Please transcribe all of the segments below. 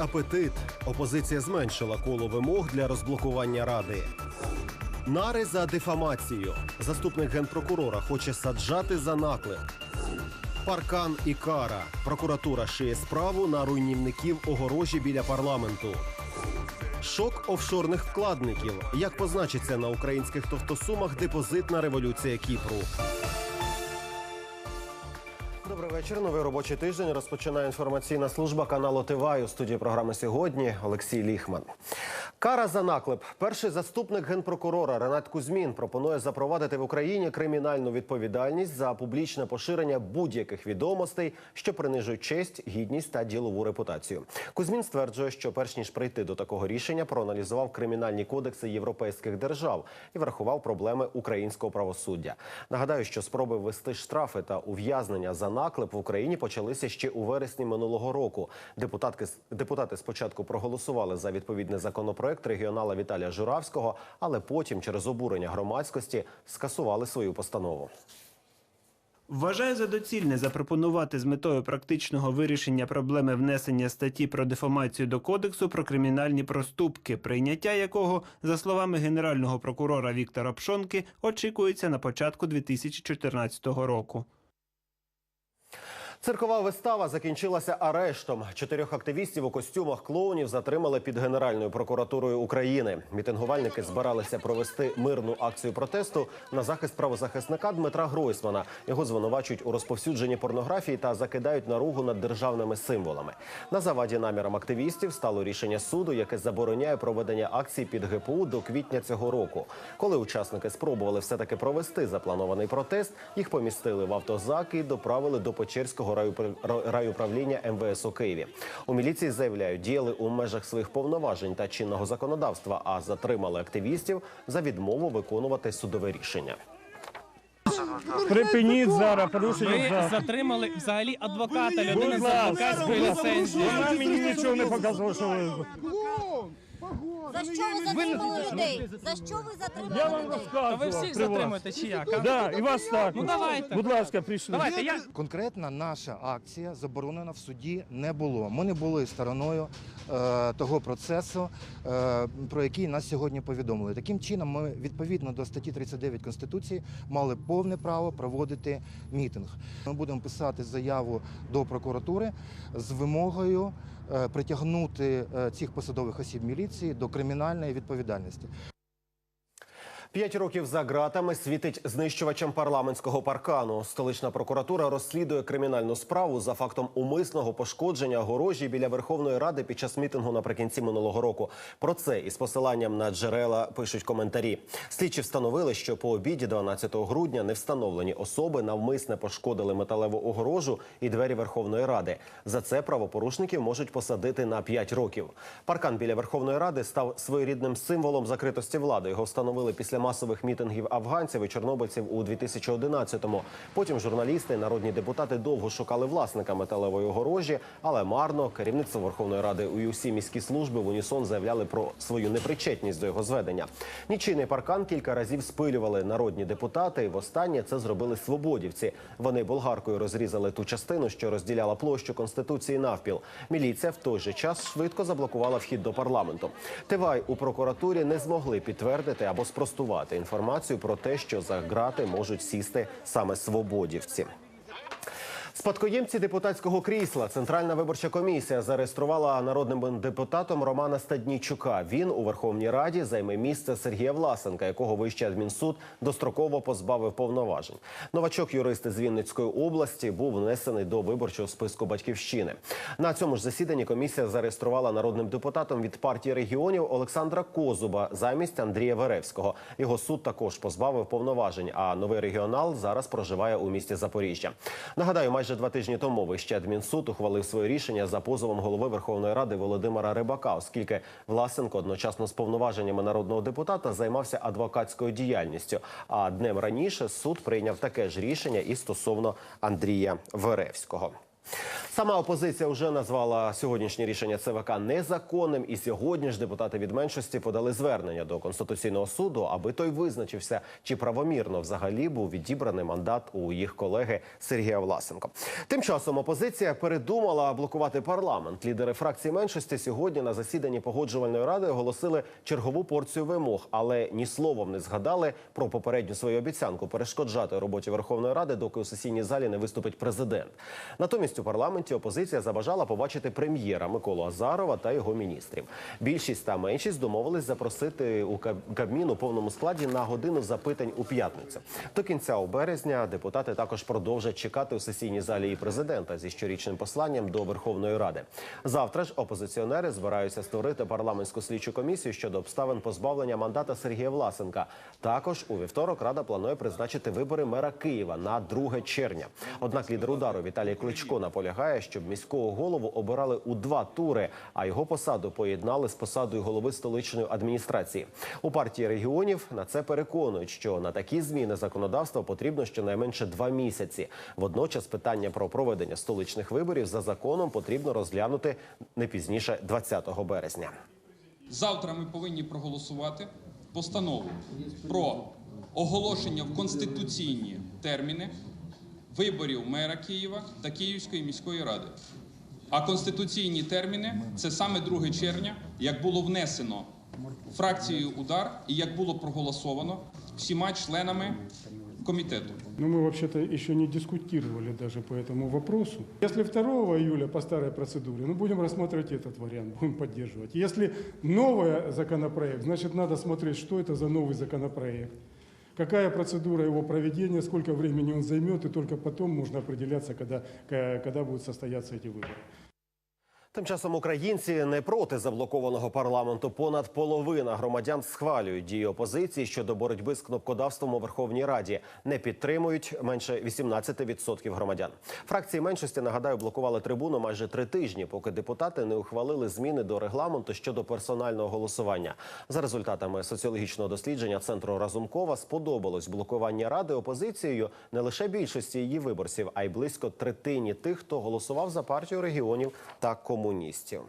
апетит. Опозиція зменшила коло вимог для розблокування ради. Нари за дефамацію. Заступник генпрокурора хоче саджати за наклеп. Паркан і кара. Прокуратура шиє справу на руйнівників огорожі біля парламенту. Шок офшорних вкладників. Як позначиться на українських товтосумах депозитна революція Кіпру? Вечір. Новий робочий тиждень розпочинає інформаційна служба каналу Тиваю. Студії програми сьогодні Олексій Ліхман. Кара за наклеп. Перший заступник генпрокурора Ренат Кузьмін пропонує запровадити в Україні кримінальну відповідальність за публічне поширення будь-яких відомостей, що принижують честь, гідність та ділову репутацію. Кузьмін стверджує, що перш ніж прийти до такого рішення, проаналізував кримінальні кодекси європейських держав і врахував проблеми українського правосуддя. Нагадаю, що спроби ввести штрафи та ув'язнення за наклеп в Україні почалися ще у вересні минулого року. Депутатки депутати спочатку проголосували за відповідний законопроект регіонала Віталія Журавського, але потім, через обурення громадськості, скасували свою постанову. Вважаю за доцільне запропонувати з метою практичного вирішення проблеми внесення статті про дефамацію до кодексу про кримінальні проступки, прийняття якого, за словами генерального прокурора Віктора Пшонки, очікується на початку 2014 року. Циркова вистава закінчилася арештом. Чотирьох активістів у костюмах клоунів затримали під Генеральною прокуратурою України. Мітингувальники збиралися провести мирну акцію протесту на захист правозахисника Дмитра Гройсмана. Його звинувачують у розповсюдженні порнографії та закидають наругу над державними символами. На заваді намірам активістів стало рішення суду, яке забороняє проведення акцій під ГПУ до квітня цього року. Коли учасники спробували все таки провести запланований протест, їх помістили в автозак і доправили до Печерського райупр- райуправління МВС у Києві. У міліції заявляють, діяли у межах своїх повноважень та чинного законодавства, а затримали активістів за відмову виконувати судове рішення. Припиніть зараз порушення. Ви за- затримали взагалі адвоката, людина з ласка, адвокатською ліцензією. Вона мені нічого не показувала, що ви. За що ви затримали людей? За що ви Я затримали вам людей? розказував. Ви всіх при вас. затримуєте чи як? а? Да, і вас так. Ну, давайте. Будь ласка, прийшли. Давайте я Конкретна наша акція заборонена в суді не було. Ми не були стороною е, того процесу, е, про який нас сьогодні повідомили. Таким чином, ми відповідно до статті 39 Конституції мали повне право проводити мітинг. Ми будемо писати заяву до прокуратури з вимогою притягнути е, цих посадових осіб міліції до кримінальної відповідальності. П'ять років за ґратами світить знищувачем парламентського паркану. Столична прокуратура розслідує кримінальну справу за фактом умисного пошкодження огорожі біля Верховної Ради під час мітингу наприкінці минулого року. Про це із посиланням на джерела пишуть коментарі. Слідчі встановили, що по обіді 12 грудня невстановлені особи навмисне пошкодили металеву огорожу і двері Верховної Ради. За це правопорушників можуть посадити на 5 років. Паркан біля Верховної Ради став своєрідним символом закритості влади. Його встановили після масових мітингів афганців і чорнобильців у 2011-му. Потім журналісти народні депутати довго шукали власника металевої огорожі, але марно керівництво Верховної Ради і усі міські служби в унісон заявляли про свою непричетність до його зведення. Нічийний паркан кілька разів спилювали народні депутати. і Востаннє це зробили свободівці. Вони болгаркою розрізали ту частину, що розділяла площу конституції навпіл. Міліція в той же час швидко заблокувала вхід до парламенту. Тивай у прокуратурі не змогли підтвердити або спростувати інформацію про те, що за грати можуть сісти саме свободівці. Спадкоємці депутатського крісла Центральна виборча комісія зареєструвала народним депутатом Романа Стаднійчука. Він у Верховній Раді займе місце Сергія Власенка, якого вищий адмінсуд достроково позбавив повноважень. Новачок юристи з Вінницької області був внесений до виборчого списку батьківщини. На цьому ж засіданні комісія зареєструвала народним депутатом від партії регіонів Олександра Козуба замість Андрія Веревського. Його суд також позбавив повноважень. А новий регіонал зараз проживає у місті Запоріжжя. Нагадаю, майже два тижні тому Вищий адмінсуд ухвалив своє рішення за позовом голови Верховної Ради Володимира Рибака, оскільки Власенко одночасно з повноваженнями народного депутата займався адвокатською діяльністю. А днем раніше суд прийняв таке ж рішення і стосовно Андрія Веревського. Сама опозиція вже назвала сьогоднішнє рішення ЦВК незаконним, і сьогодні ж депутати від меншості подали звернення до конституційного суду, аби той визначився, чи правомірно взагалі був відібраний мандат у їх колеги Сергія Власенко. Тим часом опозиція передумала блокувати парламент. Лідери фракції меншості сьогодні на засіданні погоджувальної ради оголосили чергову порцію вимог, але ні словом не згадали про попередню свою обіцянку перешкоджати роботі Верховної Ради, доки у сесійній залі не виступить президент. Натомість у парламенті опозиція забажала побачити прем'єра Миколу Азарова та його міністрів. Більшість та меншість домовились запросити у Каб- Кабмін у повному складі на годину запитань у п'ятницю. До кінця у березня депутати також продовжать чекати у сесійній залі і президента зі щорічним посланням до Верховної Ради. Завтра ж опозиціонери збираються створити парламентську слідчу комісію щодо обставин позбавлення мандата Сергія Власенка. Також у вівторок Рада планує призначити вибори мера Києва на 2 червня. Однак лідер удару Віталій Кличко наполягає, щоб міського голову обирали у два тури, а його посаду поєднали з посадою голови столичної адміністрації. У партії регіонів на це переконують, що на такі зміни законодавства потрібно щонайменше два місяці. Водночас питання про проведення столичних виборів за законом потрібно розглянути не пізніше 20 березня. Завтра ми повинні проголосувати постанову про оголошення в конституційні терміни виборів мера Києва та Київської міської ради. А конституційні терміни це саме 2 червня, як було внесено фракцією удар і як було проголосовано всіма членами комітету. Но мы вообще-то еще не дискутировали даже по этому вопросу. Если 2 июля по старой процедуре, ну будем рассматривать этот вариант, будем поддерживать. Если новый законопроект, значит надо смотреть, что это за новый законопроект, какая процедура его проведения, сколько времени он займет, и только потом можно определяться, когда, ка- когда будут состояться эти выборы. Тим часом українці не проти заблокованого парламенту. Понад половина громадян схвалюють дії опозиції щодо боротьби з кнопкодавством у Верховній Раді. Не підтримують менше 18% громадян. Фракції меншості нагадаю блокували трибуну майже три тижні, поки депутати не ухвалили зміни до регламенту щодо персонального голосування. За результатами соціологічного дослідження центру Разумкова сподобалось блокування ради опозицією не лише більшості її виборців, а й близько третині тих, хто голосував за партію регіонів та комуністів.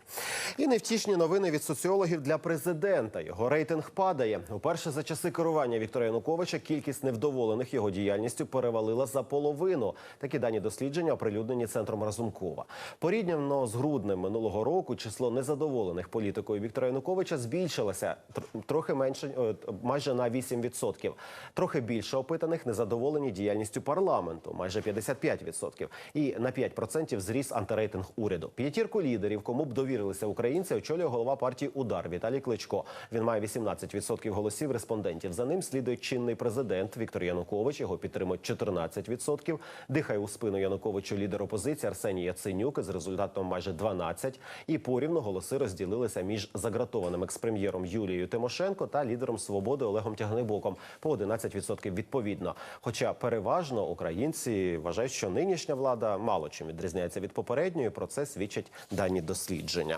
І невтішні новини від соціологів для президента. Його рейтинг падає. Уперше за часи керування Віктора Януковича кількість невдоволених його діяльністю перевалила за половину. Такі дані дослідження оприлюднені центром Разумкова. Порівняно з груднем минулого року число незадоволених політикою Віктора Януковича збільшилося тр- трохи менше, е, майже на 8%. Трохи більше опитаних незадоволені діяльністю парламенту, майже 55%. І на 5% зріс антирейтинг уряду. П'ятірку лідерів, кому б довірилися українці, очолює голова партії Удар Віталій Кличко. Він має 18% голосів респондентів. За ним слідує чинний президент Віктор Янукович. Його підтримують 14%. Дихає у спину Януковичу лідер опозиції Арсеній Яценюк з результатом майже 12%. І порівну голоси розділилися між загратованим експрем'єром Юлією Тимошенко та лідером свободи Олегом Тягнебоком по 11% відповідно. Хоча переважно українці вважають, що нинішня влада мало чим відрізняється від попередньої. Про це свідчать дані дослідження.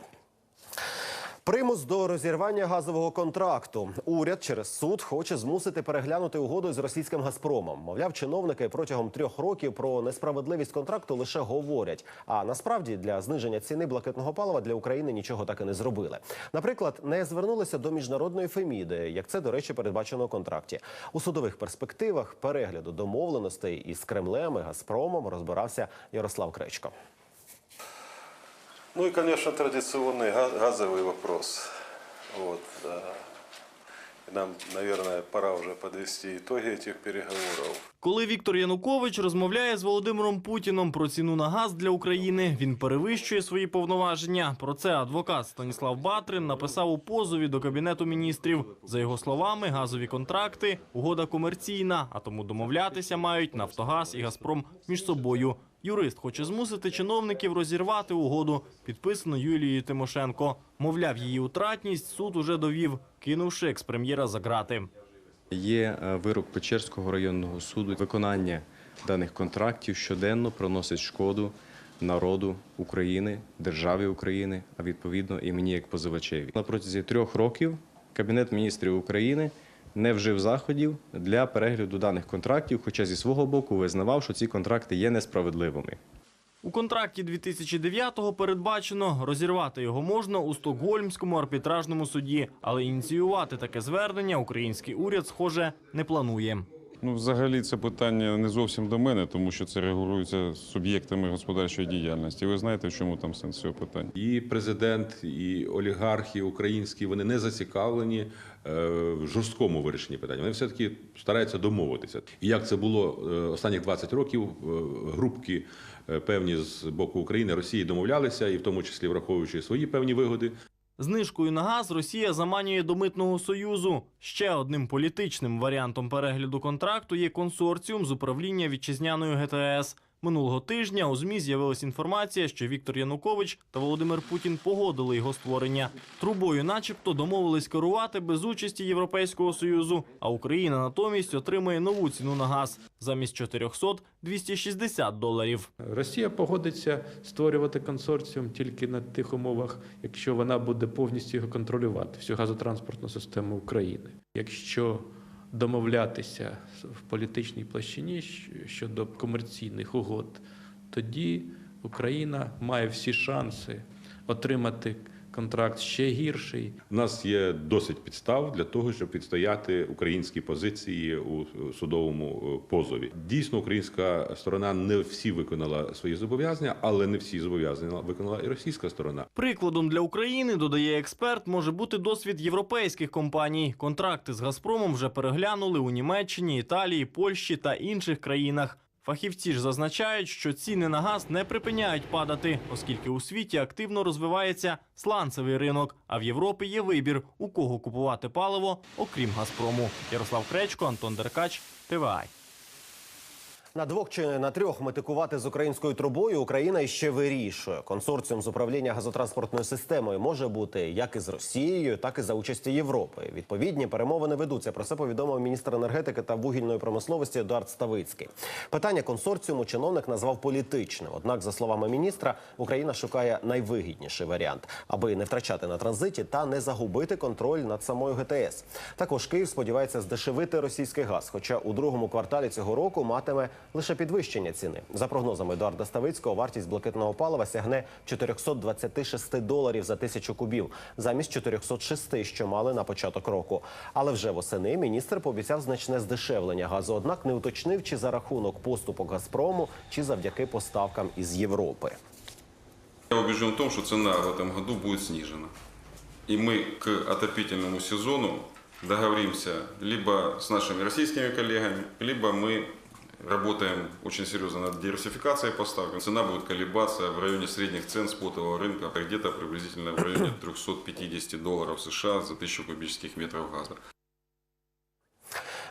Примус до розірвання газового контракту. Уряд через суд хоче змусити переглянути угоду з російським Газпромом. Мовляв, чиновники протягом трьох років про несправедливість контракту лише говорять. А насправді для зниження ціни блакитного палива для України нічого так і не зробили. Наприклад, не звернулися до міжнародної феміди, як це, до речі, передбачено у контракті. У судових перспективах перегляду домовленостей із Кремлем і Газпромом розбирався Ярослав Кречко. Ну и, конечно, традиционный га- газовый вопрос. Вот. а, и Нам, наверное, пора уже подвести итоги этих переговоров. Коли Віктор Янукович розмовляє з Володимиром Путіном про ціну на газ для України, він перевищує свої повноваження. Про це адвокат Станіслав Батрин написав у позові до кабінету міністрів. За його словами, газові контракти угода комерційна, а тому домовлятися мають Нафтогаз і Газпром між собою. Юрист хоче змусити чиновників розірвати угоду, підписану Юлією Тимошенко. Мовляв, її утратність суд уже довів, кинувши експрем'єра за грати. Є е, вирок Печерського районного суду. Виконання даних контрактів щоденно проносить шкоду народу України, державі України, а відповідно і мені як позивачеві. На протязі трьох років Кабінет міністрів України не вжив заходів для перегляду даних контрактів, хоча зі свого боку визнавав, що ці контракти є несправедливими. У контракті 2009-го передбачено, розірвати його можна у Стокгольмському арбітражному суді, але ініціювати таке звернення український уряд, схоже, не планує. Ну, взагалі, це питання не зовсім до мене, тому що це регулюється суб'єктами господарчої діяльності. Ви знаєте, в чому там сенс цього питання? І президент, і олігархи українські вони не зацікавлені е, в жорсткому вирішенні питання. Вони все таки стараються домовитися. І як це було е, останніх 20 років, е, групки певні з боку України, Росії домовлялися, і в тому числі враховуючи свої певні вигоди. Знижкою на газ Росія заманює до митного союзу. Ще одним політичним варіантом перегляду контракту є консорціум з управління вітчизняною ГТС. Минулого тижня у змі з'явилася інформація, що Віктор Янукович та Володимир Путін погодили його створення. Трубою, начебто, домовились керувати без участі Європейського союзу. А Україна натомість отримає нову ціну на газ замість 400 – 260 доларів. Росія погодиться створювати консорціум тільки на тих умовах, якщо вона буде повністю його контролювати, всю газотранспортну систему України. Якщо домовлятися в політичній площині щодо комерційних угод, тоді Україна має всі шанси отримати контракт ще гірший, У нас є досить підстав для того, щоб відстояти українські позиції у судовому е, позові. Дійсно, українська сторона не всі виконала свої зобов'язання, але не всі зобов'язання виконала і російська сторона. Прикладом для України, додає експерт, може бути досвід європейських компаній. Контракти з Газпромом вже переглянули у Німеччині, Італії, Польщі та інших країнах. Фахівці ж зазначають, що ціни на газ не припиняють падати, оскільки у світі активно розвивається сланцевий ринок. А в Європі є вибір, у кого купувати паливо, окрім Газпрому. Ярослав Кречко, Антон Деркач, ТВА. На двох чи на трьох метикувати з українською трубою Україна іще вирішує. Консорціум з управління газотранспортною системою може бути як із Росією, так і за участі Європи. Відповідні перемовини ведуться. Про це повідомив міністр енергетики та вугільної промисловості Едуард Ставицький. Питання консорціуму чиновник назвав політичним. Однак, за словами міністра, Україна шукає найвигідніший варіант, аби не втрачати на транзиті та не загубити контроль над самою ГТС. Також Київ сподівається здешевити російський газ, хоча у другому кварталі цього року матиме лише підвищення ціни. За прогнозами Едуарда Ставицького, вартість блакитного палива сягне 426 доларів за тисячу кубів, замість 406, що мали на початок року. Але вже восени міністр пообіцяв значне здешевлення газу. Однак не уточнив, чи за рахунок поступок Газпрому, чи завдяки поставкам із Європи. Я убежден в том, что цена в этом году будет снижена. И мы к отопительному сезону договоримся либо с нашими российскими коллегами, либо мы работаем очень серьезно над диверсификацией поставок. Цена будет колебаться в районе средних цен спотового рынка, где-то приблизительно в районе 350 долларов США за 1000 кубических метров газа.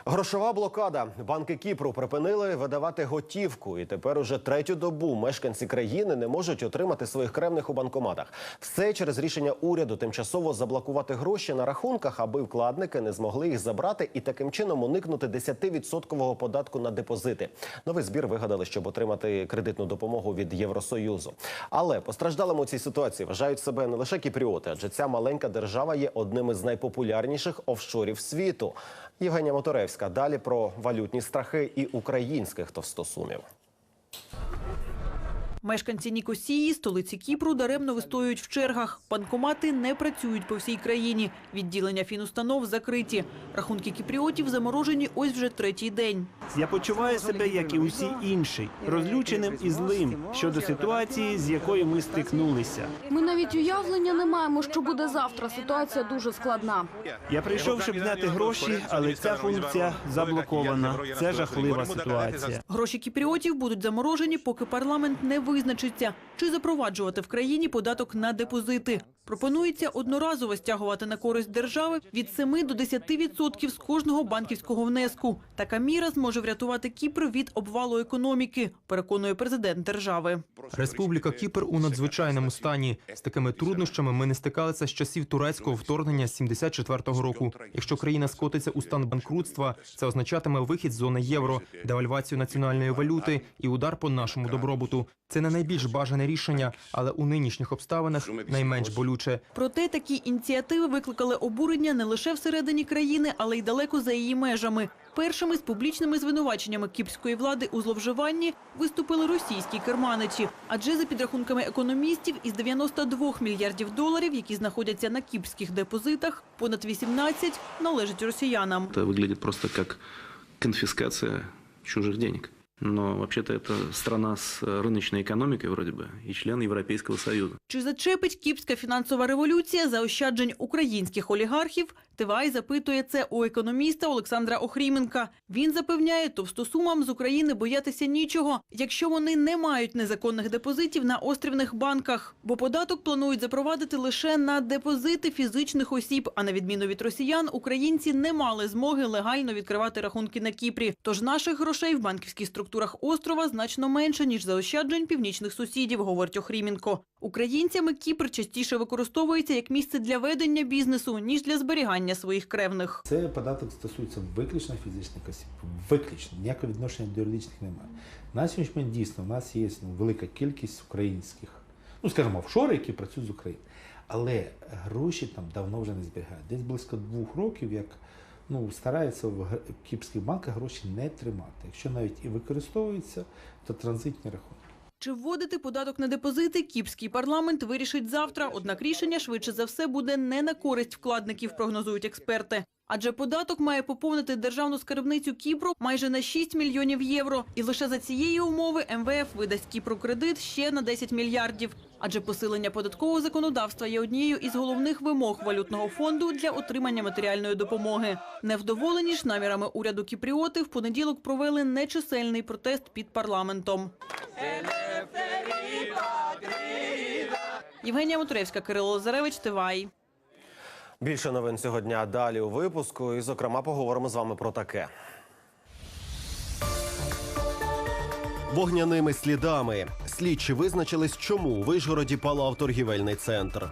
Грошова блокада. Банки Кіпру припинили видавати готівку, і тепер уже третю добу мешканці країни не можуть отримати своїх кремних у банкоматах. Все через рішення уряду тимчасово заблокувати гроші на рахунках, аби вкладники не змогли їх забрати і таким чином уникнути 10% податку на депозити. Новий збір вигадали, щоб отримати кредитну допомогу від Євросоюзу. Але постраждалими у цій ситуації вважають себе не лише кіпріоти, адже ця маленька держава є одним із найпопулярніших офшорів світу. Євгенія Моторевська далі про валютні страхи і українських товстосумів. Мешканці Нікосії, столиці Кіпру, даремно вистоюють в чергах. Банкомати не працюють по всій країні. Відділення фінустанов закриті. Рахунки кіпріотів заморожені ось вже третій день. Я почуваю себе, як і усі інші, розлюченим і злим щодо ситуації, з якою ми стикнулися. Ми навіть уявлення не маємо, що буде завтра. Ситуація дуже складна. Я прийшов, щоб зняти гроші, але ця функція заблокована. Це жахлива ситуація. Гроші кіпріотів будуть заморожені, поки парламент не визначиться, чи запроваджувати в країні податок на депозити. Пропонується одноразово стягувати на користь держави від 7 до 10% з кожного банківського внеску. Така міра зможе врятувати Кіпр від обвалу економіки, переконує президент держави. Республіка Кіпр у надзвичайному стані. З такими труднощами ми не стикалися з часів турецького вторгнення 74-го року. Якщо країна скотиться у стан банкрутства, це означатиме вихід з зони євро, девальвацію національної валюти і удар по нашому добробуту. Це не найбільш бажане рішення, але у нинішніх обставинах найменш болюче. Проте такі ініціативи викликали обурення не лише всередині країни, але й далеко за її межами. Першими з публічними звинуваченнями кіпрської влади у зловживанні виступили російські керманичі. Адже за підрахунками економістів, із 92 мільярдів доларів, які знаходяться на кіпрських депозитах, понад 18 належать росіянам. Это выглядит просто как конфискация чужих денег. Но вообще-то это страна с э, рыночной экономикой вроде бы и член Европейского Союза. Чи зачепить кіпрська фінансова революція заощаджень українських олігархів? Тивай запитує це у економіста Олександра Охріменка. Він запевняє, товстосумам з України боятися нічого, якщо вони не мають незаконних депозитів на острівних банках. Бо податок планують запровадити лише на депозити фізичних осіб. А на відміну від росіян, українці не мали змоги легально відкривати рахунки на Кіпрі. Тож наших грошей в банківських структурах острова значно менше ніж заощаджень північних сусідів, говорить Охріменко. Українцями Кіпр частіше використовується як місце для ведення бізнесу ніж для зберігання своїх кревних. Це податок стосується виключно фізичних осіб. Виключно ніякого відношення до юридичних немає. На сьогоднішній момент дійсно в нас є ну, велика кількість українських, ну скажімо, офшори, які працюють з України. Але гроші там давно вже не зберігають. Десь близько двох років, як ну, стараються в кіпрських банках гроші не тримати. Якщо навіть і використовуються, то транзитні рахунки. Чи вводити податок на депозити кіпський парламент вирішить завтра. Однак рішення швидше за все буде не на користь вкладників, прогнозують експерти. Адже податок має поповнити державну скарбницю Кіпру майже на 6 мільйонів євро. І лише за цієї умови МВФ видасть Кіпру кредит ще на 10 мільярдів. Адже посилення податкового законодавства є однією із головних вимог валютного фонду для отримання матеріальної допомоги. Невдоволені ж намірами уряду кіпріоти в понеділок провели нечисельний протест під парламентом. Євгенія Моторевська, Кирило Лазаревич, Тивай. Більше новин цього дня далі у випуску. І, зокрема, поговоримо з вами про таке. Вогняними слідами слідчі визначились, чому у Вишгороді палав торгівельний центр.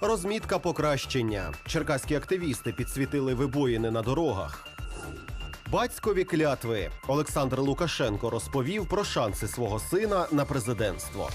Розмітка покращення. Черкаські активісти підсвітили вибоїни на дорогах. Батькові клятви Олександр Лукашенко розповів про шанси свого сина на президентство.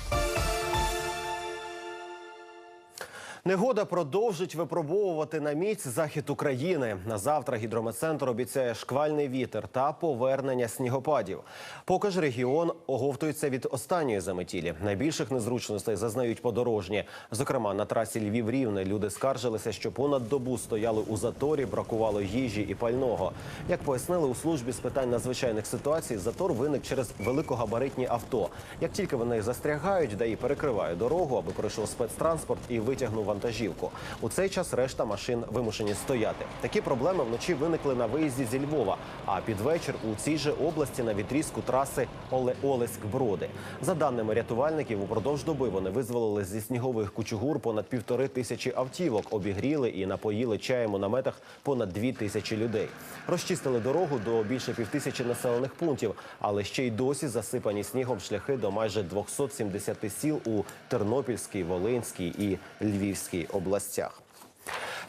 Негода продовжить випробовувати на міць захід України. На завтра гідрометцентр обіцяє шквальний вітер та повернення снігопадів. Поки ж регіон оговтується від останньої заметілі. Найбільших незручностей зазнають подорожні. Зокрема, на трасі Львів-Рівне люди скаржилися, що понад добу стояли у заторі, бракувало їжі і пального. Як пояснили у службі з питань надзвичайних ситуацій, затор виник через великогабаритні авто. Як тільки вони застрягають, ДАІ перекриває дорогу, аби пройшов спецтранспорт і витягнув вантажівку. У цей час решта машин вимушені стояти. Такі проблеми вночі виникли на виїзді зі Львова. А під вечір у цій же області на відрізку траси Оле Олеськ Броди. За даними рятувальників, упродовж доби вони визволили зі снігових кучугур понад півтори тисячі автівок, обігріли і напоїли чаєм у наметах понад дві тисячі людей. Розчистили дорогу до більше півтисячі населених пунктів, але ще й досі засипані снігом шляхи до майже 270 сіл у Тернопільській, Волинській і Львівській областях.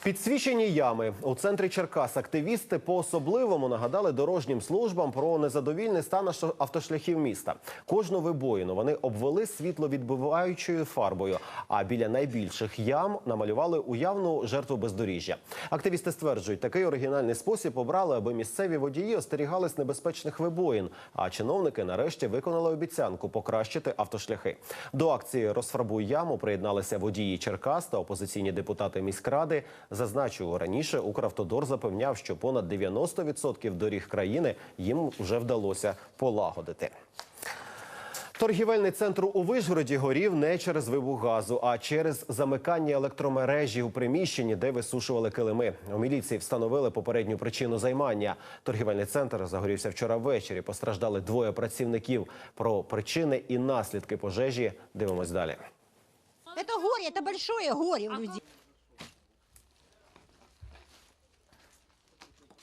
Підсвічені ями у центрі Черкас активісти по особливому нагадали дорожнім службам про незадовільний стан автошляхів міста. Кожну вибоїну вони обвели світловідбиваючою фарбою. А біля найбільших ям намалювали уявну жертву бездоріжжя. Активісти стверджують, такий оригінальний спосіб обрали, аби місцеві водії остерігались небезпечних вибоїн. А чиновники нарешті виконали обіцянку покращити автошляхи. До акції Розфарбуй яму приєдналися водії Черкас та опозиційні депутати міськради. Зазначу, раніше Укравтодор запевняв, що понад 90% доріг країни їм вже вдалося полагодити. Торгівельний центр у Вишгороді горів не через вибух газу, а через замикання електромережі у приміщенні, де висушували килими. У міліції встановили попередню причину займання. Торгівельний центр загорівся вчора ввечері. Постраждали двоє працівників. Про причини і наслідки пожежі дивимось далі. Это горе, это большое горе у людей.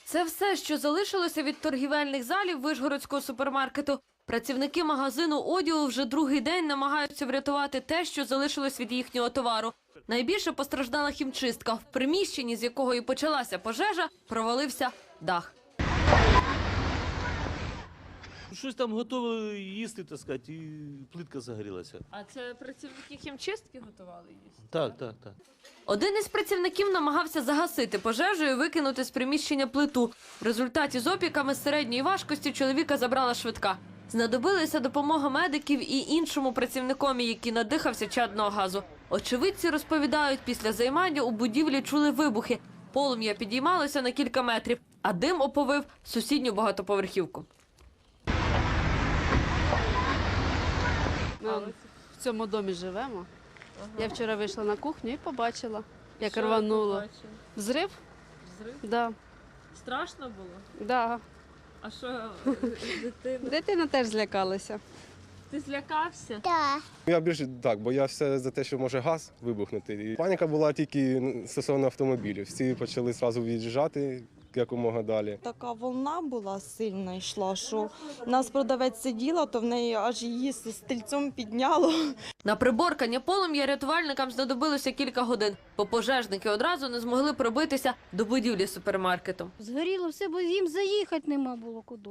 Це все, що залишилося від торгівельних залів Вишгородського супермаркету. Працівники магазину одягу вже другий день намагаються врятувати те, що залишилось від їхнього товару. Найбільше постраждала хімчистка. В приміщенні, з якого і почалася пожежа, провалився дах. Щось там готували їсти, так сказати, і плитка загорілася. А це працівники хімчистки готували їсти? Так, так, так. Один із працівників намагався загасити пожежу і викинути з приміщення плиту. В результаті з опіками середньої важкості чоловіка забрала швидка. Знадобилася допомога медиків і іншому працівникові, який надихався чадного газу. Очевидці розповідають, після займання у будівлі чули вибухи. Полум'я підіймалося на кілька метрів, а дим оповив сусідню багатоповерхівку. Ми в цьому домі живемо. Я вчора вийшла на кухню і побачила, як рвануло. Взрив? Взрив? Да. Страшно було? Да. А що дитина? Дитина теж злякалася. Ти злякався? Так. Я більше так боявся за те, що може газ вибухнути. І паніка була тільки стосовно автомобілів. Всі почали одразу від'їжджати якомога далі. Така волна була сильна йшла, що нас продавець сиділа, то в неї аж її з стільцем підняло. На приборкання полум'я рятувальникам знадобилося кілька годин, бо пожежники одразу не змогли пробитися до будівлі супермаркету. Згоріло все, бо їм заїхати нема було куди.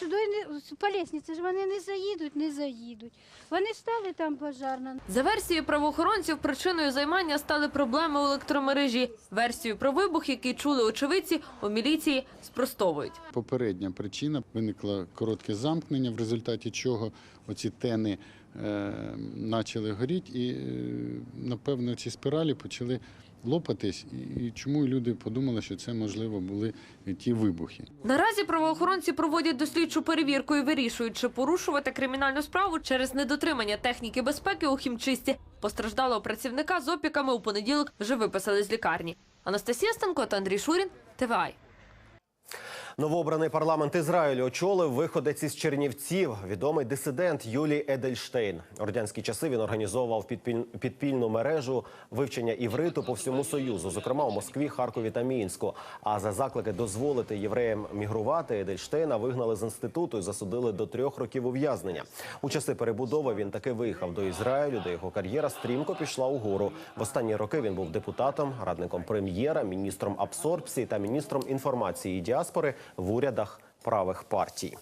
Сюди не по лісниці ж вони не заїдуть, не заїдуть. Вони стали там пожарна. За версією правоохоронців, причиною займання стали проблеми у електромережі. Версію про вибух, який чули очевидці, у міліції спростовують. Попередня причина виникло коротке замкнення, в результаті чого оці тени е, почали горіти, і е, напевно ці спіралі почали лопатись. І, чому люди подумали, що це можливо були ті вибухи. Наразі правоохоронці проводять дослідчу перевірку і вирішують, чи порушувати кримінальну справу через недотримання техніки безпеки у хімчисті. Постраждалого працівника з опіками у понеділок вже виписали з лікарні. Анастасія Станко та Андрій Шурін, ТВАЙ. Новообраний парламент Ізраїлю очолив виходець із Чернівців, відомий дисидент Юлій Едельштейн. У радянські часи він організовував підпіль- підпільну мережу вивчення івриту по всьому союзу, зокрема у Москві, Харкові та Мінську. А за заклики дозволити євреям мігрувати Едельштейна вигнали з інституту і засудили до трьох років ув'язнення. У часи перебудови він таки виїхав до Ізраїлю, де його кар'єра стрімко пішла угору. В останні роки він був депутатом, радником прем'єра, міністром абсорбції та міністром інформації і діаспори в урядах правих партій.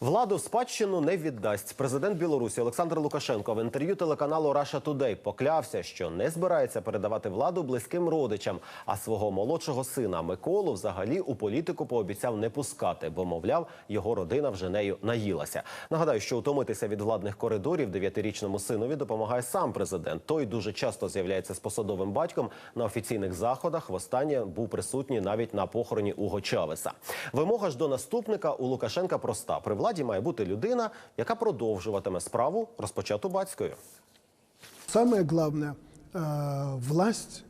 Владу спадщину не віддасть. Президент Білорусі Олександр Лукашенко в інтерв'ю телеканалу Russia Today поклявся, що не збирається передавати владу близьким родичам, а свого молодшого сина Миколу взагалі у політику пообіцяв не пускати, бо мовляв, його родина вже нею наїлася. Нагадаю, що утомитися від владних коридорів дев'ятирічному синові допомагає сам президент. Той дуже часто з'являється з посадовим батьком на офіційних заходах. Востаннє був присутній навіть на похороні Уго Чавеса. Вимога ж до наступника у Лукашенка проста: при владі має бути людина, яка продовжуватиме справу, розпочату батькою. Самое главное, э, власть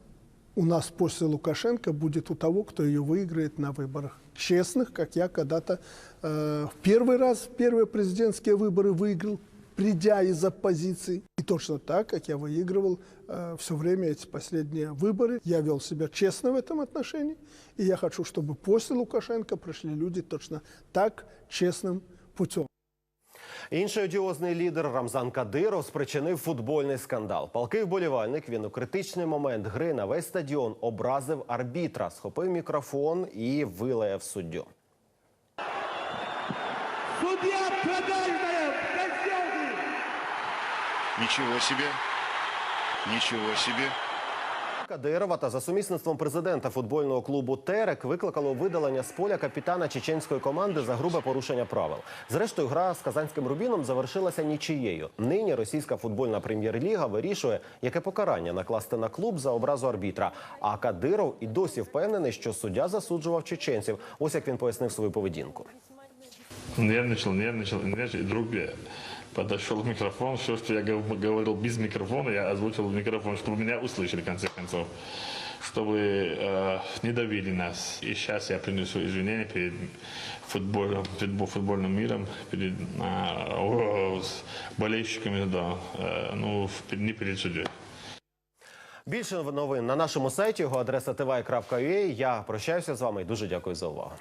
у нас после Лукашенко будет у того, кто ее выиграет на выборах. Честных, как я когда-то э, в первый раз в первые президентские выборы выиграл, придя из оппозиции. И точно так, как я выигрывал э, все время эти последние выборы. Я вел себя честно в этом отношении. И я хочу, чтобы после Лукашенко пришли люди точно так честным путем. Інший одіозний лідер Рамзан Кадиров спричинив футбольний скандал. Палкий вболівальник він у критичний момент гри на весь стадіон образив арбітра, схопив мікрофон і вилаяв суддю. Судья продажная! Ничего себе. Ничего себе. Кадирова та за сумісництвом президента футбольного клубу Терек викликало видалення з поля капітана чеченської команди за грубе порушення правил. Зрештою, гра з казанським рубіном завершилася нічиєю. Нині російська футбольна прем'єр-ліга вирішує, яке покарання накласти на клуб за образу арбітра. А Кадиров і досі впевнений, що суддя засуджував чеченців. Ось як він пояснив свою поведінку. Нервничал, нервничал. И вдруг э, подошел микрофон. Все, что я гов- говорил без микрофона, я озвучил в микрофон, чтобы меня услышали, в конце концов. Чтобы э, не давили нас. И сейчас я принесу извинения перед футболом, перед бо- футбольным миром, перед э, о, с болельщиками, да. Э, ну, в- не перед судьей. Більше новин на нашому сайті його адреса tv.ua. Я прощаюся з вами і дуже дякую за увагу.